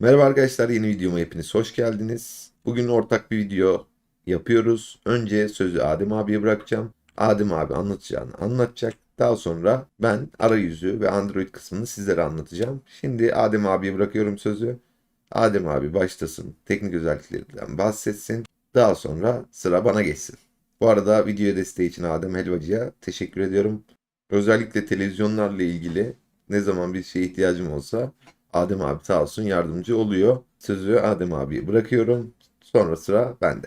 Merhaba arkadaşlar yeni videoma hepiniz hoş geldiniz. Bugün ortak bir video yapıyoruz. Önce sözü Adem abiye bırakacağım. Adem abi anlatacağını anlatacak. Daha sonra ben arayüzü ve Android kısmını sizlere anlatacağım. Şimdi Adem abiye bırakıyorum sözü. Adem abi başlasın. Teknik özelliklerinden bahsetsin. Daha sonra sıra bana geçsin. Bu arada video desteği için Adem Helvacı'ya teşekkür ediyorum. Özellikle televizyonlarla ilgili ne zaman bir şeye ihtiyacım olsa Adem abi sağ olsun yardımcı oluyor. Sözü Adem abiye bırakıyorum. Sonra sıra bende.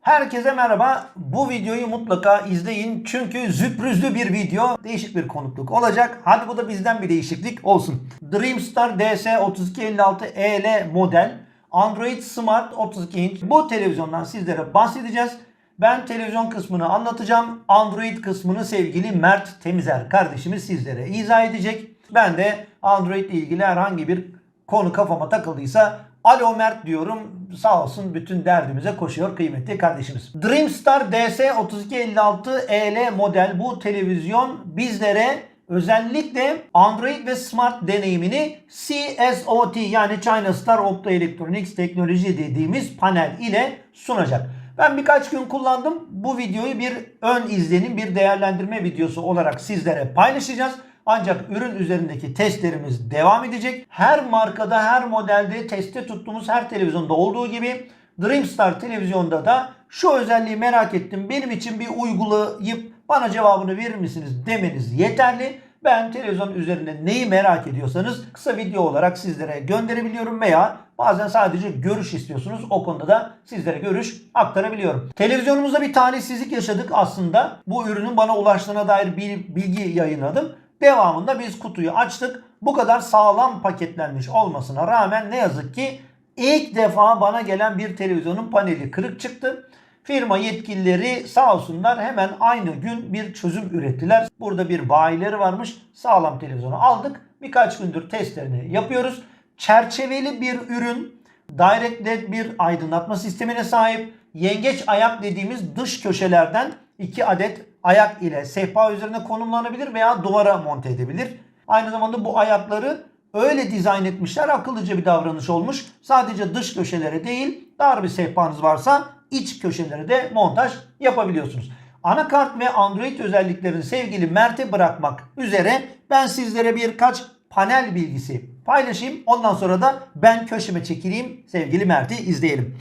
Herkese merhaba. Bu videoyu mutlaka izleyin. Çünkü sürprizli bir video. Değişik bir konukluk olacak. Hadi bu da bizden bir değişiklik olsun. Dreamstar DS3256EL model Android Smart 32 inç. Bu televizyondan sizlere bahsedeceğiz. Ben televizyon kısmını anlatacağım. Android kısmını sevgili Mert Temizer kardeşimiz sizlere izah edecek. Ben de Android ile ilgili herhangi bir konu kafama takıldıysa Alo Mert diyorum. Sağ olsun bütün derdimize koşuyor kıymetli kardeşimiz. Dreamstar DS3256EL model bu televizyon bizlere özellikle Android ve Smart deneyimini CSOT yani China Star Optoelectronics Teknoloji dediğimiz panel ile sunacak. Ben birkaç gün kullandım. Bu videoyu bir ön izlenim, bir değerlendirme videosu olarak sizlere paylaşacağız. Ancak ürün üzerindeki testlerimiz devam edecek. Her markada, her modelde teste tuttuğumuz her televizyonda olduğu gibi Dreamstar televizyonda da şu özelliği merak ettim. Benim için bir uygulayıp bana cevabını verir misiniz demeniz yeterli. Ben televizyon üzerinde neyi merak ediyorsanız kısa video olarak sizlere gönderebiliyorum veya bazen sadece görüş istiyorsunuz. O konuda da sizlere görüş aktarabiliyorum. Televizyonumuzda bir talihsizlik yaşadık aslında. Bu ürünün bana ulaştığına dair bir bilgi yayınladım. Devamında biz kutuyu açtık. Bu kadar sağlam paketlenmiş olmasına rağmen ne yazık ki ilk defa bana gelen bir televizyonun paneli kırık çıktı. Firma yetkilileri sağ olsunlar hemen aynı gün bir çözüm ürettiler. Burada bir bayileri varmış. Sağlam televizyonu aldık. Birkaç gündür testlerini yapıyoruz. Çerçeveli bir ürün. Direct LED bir aydınlatma sistemine sahip. Yengeç ayak dediğimiz dış köşelerden 2 adet ayak ile sehpa üzerine konumlanabilir veya duvara monte edebilir. Aynı zamanda bu ayakları öyle dizayn etmişler akıllıca bir davranış olmuş. Sadece dış köşelere değil dar bir sehpanız varsa iç köşelere de montaj yapabiliyorsunuz. Anakart ve Android özelliklerini sevgili Mert'e bırakmak üzere ben sizlere birkaç panel bilgisi paylaşayım. Ondan sonra da ben köşeme çekileyim sevgili Mert'i izleyelim.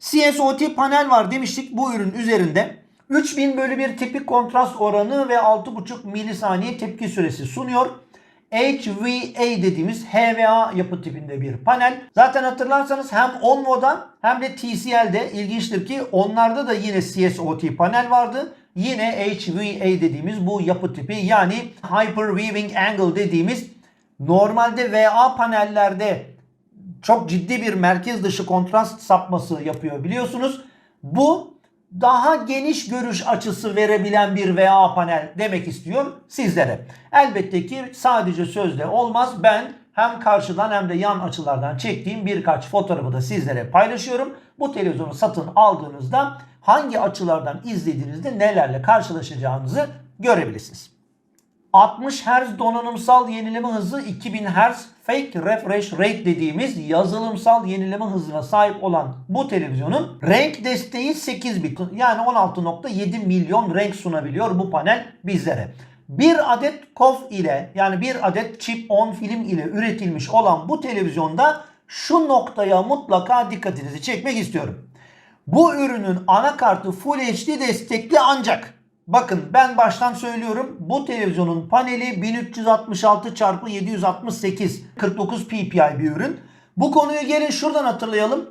CSOT panel var demiştik bu ürün üzerinde. 3000 bölü 1 tipik kontrast oranı ve 6,5 milisaniye tepki süresi sunuyor. HVA dediğimiz HVA yapı tipinde bir panel. Zaten hatırlarsanız hem Onvo'da hem de TCL'de ilginçtir ki onlarda da yine CSOT panel vardı. Yine HVA dediğimiz bu yapı tipi yani Hyper Weaving Angle dediğimiz normalde VA panellerde çok ciddi bir merkez dışı kontrast sapması yapıyor biliyorsunuz. Bu daha geniş görüş açısı verebilen bir VA panel demek istiyor sizlere. Elbette ki sadece sözde olmaz. Ben hem karşıdan hem de yan açılardan çektiğim birkaç fotoğrafı da sizlere paylaşıyorum. Bu televizyonu satın aldığınızda hangi açılardan izlediğinizde nelerle karşılaşacağınızı görebilirsiniz. 60 Hz donanımsal yenileme hızı 2000 Hz fake refresh rate dediğimiz yazılımsal yenileme hızına sahip olan bu televizyonun renk desteği 8 bit yani 16.7 milyon renk sunabiliyor bu panel bizlere. Bir adet COF ile yani bir adet chip on film ile üretilmiş olan bu televizyonda şu noktaya mutlaka dikkatinizi çekmek istiyorum. Bu ürünün anakartı Full HD destekli ancak Bakın ben baştan söylüyorum. Bu televizyonun paneli 1366 x 768 49 ppi bir ürün. Bu konuyu gelin şuradan hatırlayalım.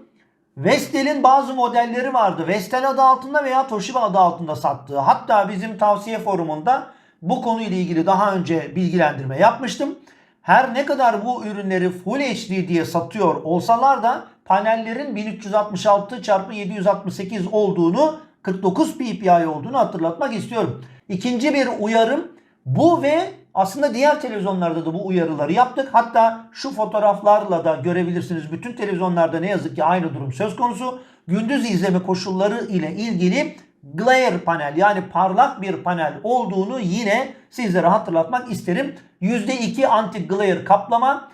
Vestel'in bazı modelleri vardı. Vestel adı altında veya Toshiba adı altında sattığı. Hatta bizim tavsiye forumunda bu konuyla ilgili daha önce bilgilendirme yapmıştım. Her ne kadar bu ürünleri Full HD diye satıyor olsalar da panellerin 1366 x 768 olduğunu 49 ppi olduğunu hatırlatmak istiyorum. İkinci bir uyarım bu ve aslında diğer televizyonlarda da bu uyarıları yaptık. Hatta şu fotoğraflarla da görebilirsiniz. Bütün televizyonlarda ne yazık ki aynı durum söz konusu. Gündüz izleme koşulları ile ilgili glare panel yani parlak bir panel olduğunu yine sizlere hatırlatmak isterim. %2 anti glare kaplama,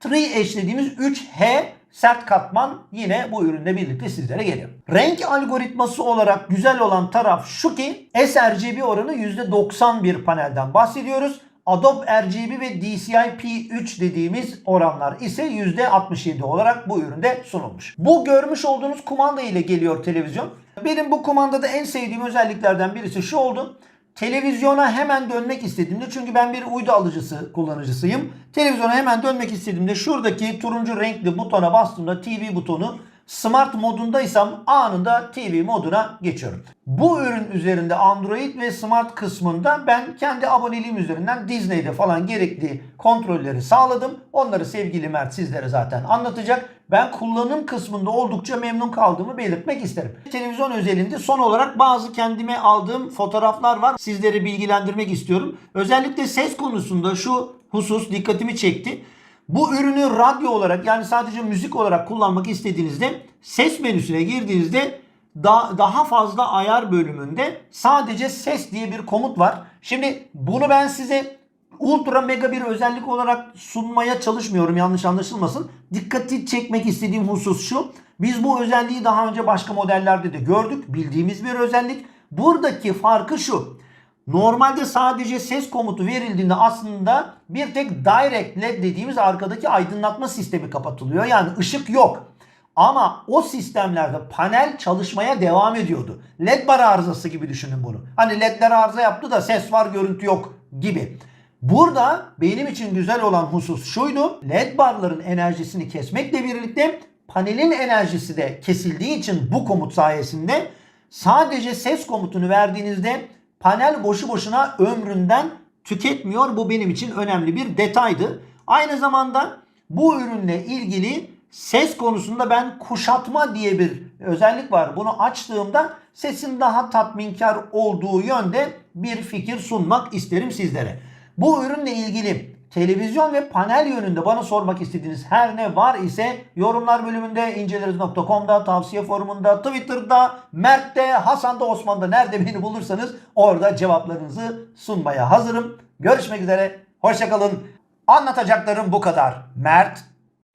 3H dediğimiz 3H sert katman yine bu ürünle birlikte sizlere geliyor. Renk algoritması olarak güzel olan taraf şu ki sRGB oranı %90 bir panelden bahsediyoruz. Adobe RGB ve DCI P3 dediğimiz oranlar ise %67 olarak bu üründe sunulmuş. Bu görmüş olduğunuz kumanda ile geliyor televizyon. Benim bu kumandada en sevdiğim özelliklerden birisi şu oldu. Televizyona hemen dönmek istediğimde çünkü ben bir uydu alıcısı kullanıcısıyım. Televizyona hemen dönmek istediğimde şuradaki turuncu renkli butona bastığımda TV butonu smart modundaysam anında TV moduna geçiyorum. Bu ürün üzerinde Android ve smart kısmında ben kendi aboneliğim üzerinden Disney'de falan gerekli kontrolleri sağladım. Onları sevgili Mert sizlere zaten anlatacak. Ben kullanım kısmında oldukça memnun kaldığımı belirtmek isterim. Televizyon özelinde son olarak bazı kendime aldığım fotoğraflar var. Sizleri bilgilendirmek istiyorum. Özellikle ses konusunda şu husus dikkatimi çekti. Bu ürünü radyo olarak yani sadece müzik olarak kullanmak istediğinizde ses menüsüne girdiğinizde da, daha fazla ayar bölümünde sadece ses diye bir komut var. Şimdi bunu ben size ultra mega bir özellik olarak sunmaya çalışmıyorum yanlış anlaşılmasın. Dikkati çekmek istediğim husus şu. Biz bu özelliği daha önce başka modellerde de gördük. Bildiğimiz bir özellik. Buradaki farkı şu. Normalde sadece ses komutu verildiğinde aslında bir tek direct led dediğimiz arkadaki aydınlatma sistemi kapatılıyor. Yani ışık yok. Ama o sistemlerde panel çalışmaya devam ediyordu. LED bar arızası gibi düşünün bunu. Hani ledler arıza yaptı da ses var görüntü yok gibi. Burada benim için güzel olan husus şuydu. LED barların enerjisini kesmekle birlikte panelin enerjisi de kesildiği için bu komut sayesinde sadece ses komutunu verdiğinizde panel boşu boşuna ömründen tüketmiyor. Bu benim için önemli bir detaydı. Aynı zamanda bu ürünle ilgili ses konusunda ben kuşatma diye bir özellik var. Bunu açtığımda sesin daha tatminkar olduğu yönde bir fikir sunmak isterim sizlere. Bu ürünle ilgili televizyon ve panel yönünde bana sormak istediğiniz her ne var ise yorumlar bölümünde inceleriz.com'da, tavsiye forumunda, Twitter'da, Mert'te, Hasan'da, Osman'da nerede beni bulursanız orada cevaplarınızı sunmaya hazırım. Görüşmek üzere. Hoşçakalın. Anlatacaklarım bu kadar. Mert.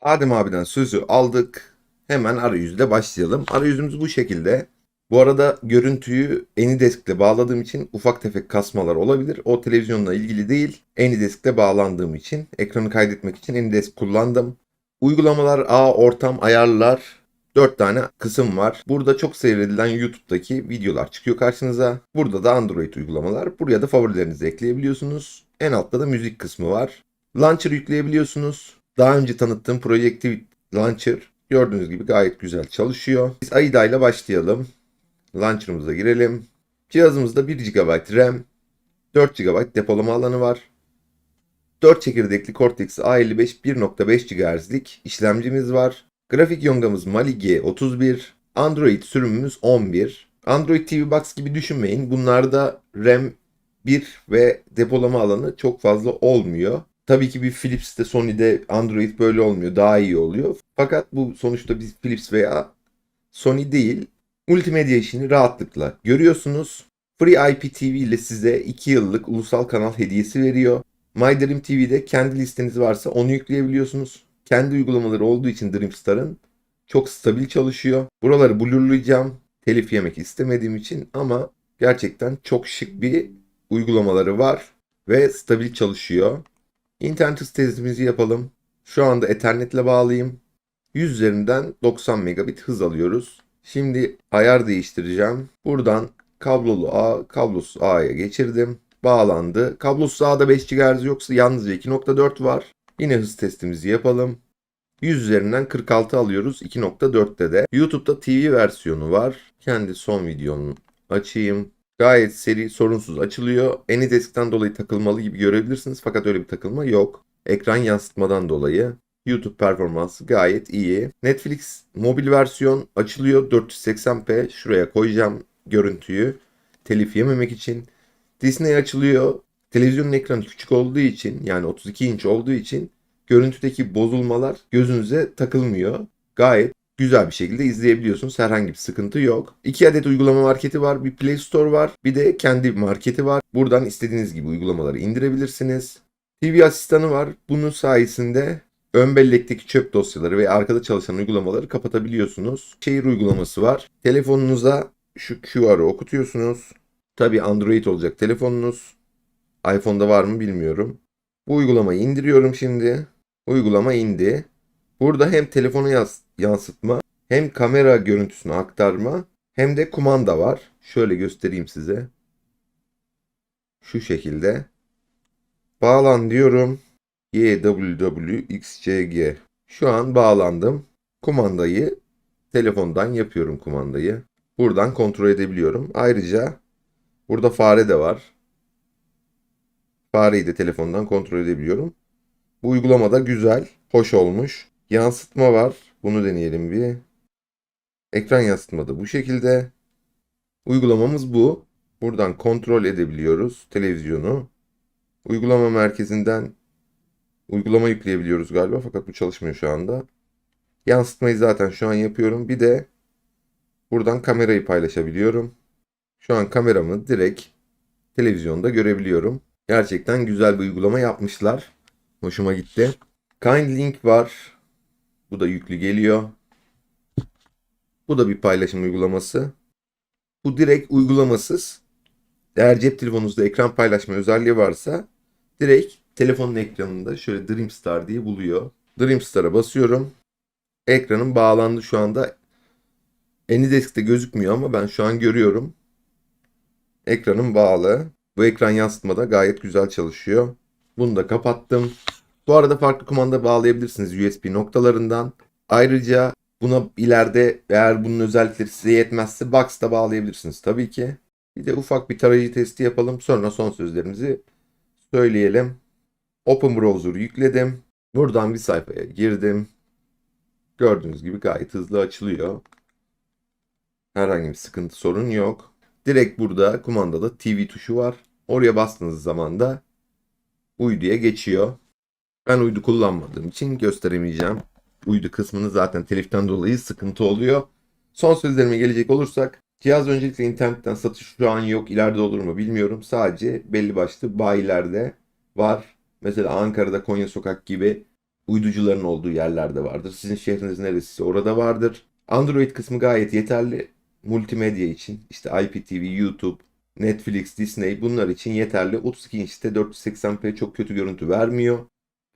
Adem abiden sözü aldık. Hemen arayüzle başlayalım. Arayüzümüz bu şekilde. Bu arada görüntüyü AnyDesk ile bağladığım için ufak tefek kasmalar olabilir. O televizyonla ilgili değil. AnyDesk ile bağlandığım için ekranı kaydetmek için AnyDesk kullandım. Uygulamalar, ağ, ortam, ayarlar 4 tane kısım var. Burada çok seyredilen YouTube'daki videolar çıkıyor karşınıza. Burada da Android uygulamalar. Buraya da favorilerinizi ekleyebiliyorsunuz. En altta da müzik kısmı var. Launcher yükleyebiliyorsunuz. Daha önce tanıttığım Projective Launcher gördüğünüz gibi gayet güzel çalışıyor. Biz AIDA ile başlayalım. Launcher'ımıza girelim. Cihazımızda 1 GB RAM, 4 GB depolama alanı var. 4 çekirdekli Cortex A55 1.5 GHz'lik işlemcimiz var. Grafik yongamız Mali G31. Android sürümümüz 11. Android TV Box gibi düşünmeyin. Bunlarda RAM 1 ve depolama alanı çok fazla olmuyor. Tabii ki bir Philips'te Sony'de Android böyle olmuyor. Daha iyi oluyor. Fakat bu sonuçta bir Philips veya Sony değil. Multimedya işini rahatlıkla görüyorsunuz. Free IPTV ile size 2 yıllık ulusal kanal hediyesi veriyor. My Dream TV'de kendi listeniz varsa onu yükleyebiliyorsunuz. Kendi uygulamaları olduğu için Dreamstar'ın çok stabil çalışıyor. Buraları blurlayacağım. Telif yemek istemediğim için ama gerçekten çok şık bir uygulamaları var ve stabil çalışıyor. İnternet hız testimizi yapalım. Şu anda Ethernet ile bağlıyım. 100 üzerinden 90 megabit hız alıyoruz. Şimdi ayar değiştireceğim. Buradan kablolu A, kablosuz A'ya geçirdim. Bağlandı. Kablosuz A'da 5 GHz yoksa yalnızca 2.4 var. Yine hız testimizi yapalım. 100 üzerinden 46 alıyoruz 2.4'te de. YouTube'da TV versiyonu var. Kendi son videomu açayım. Gayet seri sorunsuz açılıyor. AnyDesk'ten dolayı takılmalı gibi görebilirsiniz fakat öyle bir takılma yok. Ekran yansıtmadan dolayı YouTube performansı gayet iyi. Netflix mobil versiyon açılıyor 480p. Şuraya koyacağım görüntüyü. Telif yememek için. Disney açılıyor. Televizyonun ekranı küçük olduğu için yani 32 inç olduğu için görüntüdeki bozulmalar gözünüze takılmıyor. Gayet güzel bir şekilde izleyebiliyorsunuz. Herhangi bir sıkıntı yok. İki adet uygulama marketi var. Bir Play Store var. Bir de kendi marketi var. Buradan istediğiniz gibi uygulamaları indirebilirsiniz. TV asistanı var. Bunun sayesinde ön bellekteki çöp dosyaları ve arkada çalışan uygulamaları kapatabiliyorsunuz. Şehir uygulaması var. Telefonunuza şu QR'ı okutuyorsunuz. Tabi Android olacak telefonunuz. iPhone'da var mı bilmiyorum. Bu uygulamayı indiriyorum şimdi. Uygulama indi. Burada hem telefonu yansıtma, hem kamera görüntüsünü aktarma, hem de kumanda var. Şöyle göstereyim size. Şu şekilde. Bağlan diyorum. YWWXCG. Şu an bağlandım. Kumandayı telefondan yapıyorum kumandayı. Buradan kontrol edebiliyorum. Ayrıca burada fare de var. Fareyi de telefondan kontrol edebiliyorum. Bu uygulama da güzel, hoş olmuş. Yansıtma var. Bunu deneyelim bir. Ekran yansıtma bu şekilde. Uygulamamız bu. Buradan kontrol edebiliyoruz televizyonu. Uygulama merkezinden uygulama yükleyebiliyoruz galiba fakat bu çalışmıyor şu anda. Yansıtmayı zaten şu an yapıyorum. Bir de buradan kamerayı paylaşabiliyorum. Şu an kameramı direkt televizyonda görebiliyorum. Gerçekten güzel bir uygulama yapmışlar. Hoşuma gitti. Kind Link var. Bu da yüklü geliyor. Bu da bir paylaşım uygulaması. Bu direkt uygulamasız. Eğer cep telefonunuzda ekran paylaşma özelliği varsa direkt telefonun ekranında şöyle Dreamstar diye buluyor. Dreamstar'a basıyorum. Ekranın bağlandı şu anda. Anydesk'te gözükmüyor ama ben şu an görüyorum. Ekranım bağlı. Bu ekran yansıtmada gayet güzel çalışıyor. Bunu da kapattım. Bu arada farklı kumanda bağlayabilirsiniz USB noktalarından. Ayrıca buna ileride eğer bunun özellikleri size yetmezse Box'ta bağlayabilirsiniz tabii ki. Bir de ufak bir tarayıcı testi yapalım. Sonra son sözlerimizi söyleyelim. Open Browser yükledim. Buradan bir sayfaya girdim. Gördüğünüz gibi gayet hızlı açılıyor. Herhangi bir sıkıntı sorun yok. Direkt burada kumandada TV tuşu var. Oraya bastığınız zaman da uyduya geçiyor. Ben uydu kullanmadığım için gösteremeyeceğim. Uydu kısmını zaten teliften dolayı sıkıntı oluyor. Son sözlerime gelecek olursak cihaz öncelikle internetten satış şu an yok. İleride olur mu bilmiyorum. Sadece belli başlı bayilerde var. Mesela Ankara'da Konya Sokak gibi uyducuların olduğu yerlerde vardır. Sizin şehriniz neresiyse orada vardır. Android kısmı gayet yeterli. Multimedya için işte IPTV, YouTube, Netflix, Disney bunlar için yeterli. 32 inçte 480p çok kötü görüntü vermiyor.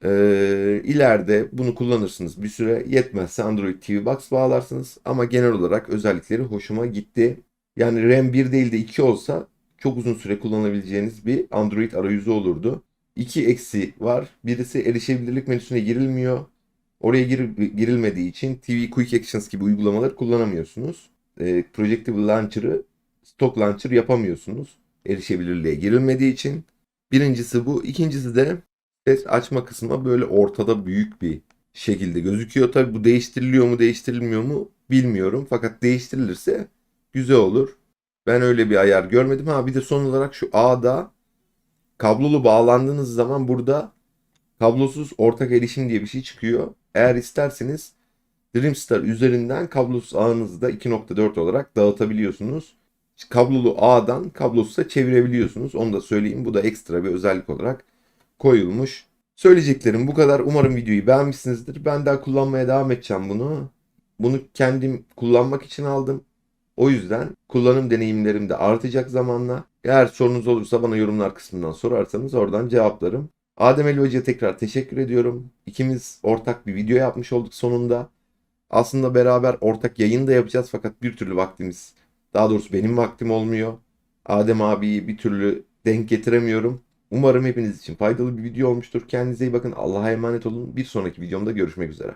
Ee, ileride bunu kullanırsınız bir süre. Yetmezse Android TV Box bağlarsınız. Ama genel olarak özellikleri hoşuma gitti. Yani RAM 1 değil de 2 olsa çok uzun süre kullanabileceğiniz bir Android arayüzü olurdu. İki eksi var. Birisi erişebilirlik menüsüne girilmiyor. Oraya gir- girilmediği için TV Quick Actions gibi uygulamaları kullanamıyorsunuz. Ee, Projectable Launcher'ı Stock Launcher yapamıyorsunuz. Erişebilirliğe girilmediği için. Birincisi bu. İkincisi de ses açma kısmı böyle ortada büyük bir şekilde gözüküyor. Tabi bu değiştiriliyor mu değiştirilmiyor mu bilmiyorum. Fakat değiştirilirse güzel olur. Ben öyle bir ayar görmedim. Ha bir de son olarak şu A'da kablolu bağlandığınız zaman burada kablosuz ortak erişim diye bir şey çıkıyor. Eğer isterseniz Dreamstar üzerinden kablosuz ağınızı da 2.4 olarak dağıtabiliyorsunuz. Kablolu ağdan kablosuza çevirebiliyorsunuz. Onu da söyleyeyim. Bu da ekstra bir özellik olarak koyulmuş. Söyleyeceklerim bu kadar. Umarım videoyu beğenmişsinizdir. Ben daha kullanmaya devam edeceğim bunu. Bunu kendim kullanmak için aldım. O yüzden kullanım deneyimlerim de artacak zamanla. Eğer sorunuz olursa bana yorumlar kısmından sorarsanız oradan cevaplarım. Adem Ali Hoca'ya tekrar teşekkür ediyorum. İkimiz ortak bir video yapmış olduk sonunda. Aslında beraber ortak yayın da yapacağız fakat bir türlü vaktimiz, daha doğrusu benim vaktim olmuyor. Adem abiyi bir türlü denk getiremiyorum. Umarım hepiniz için faydalı bir video olmuştur. Kendinize iyi bakın. Allah'a emanet olun. Bir sonraki videomda görüşmek üzere.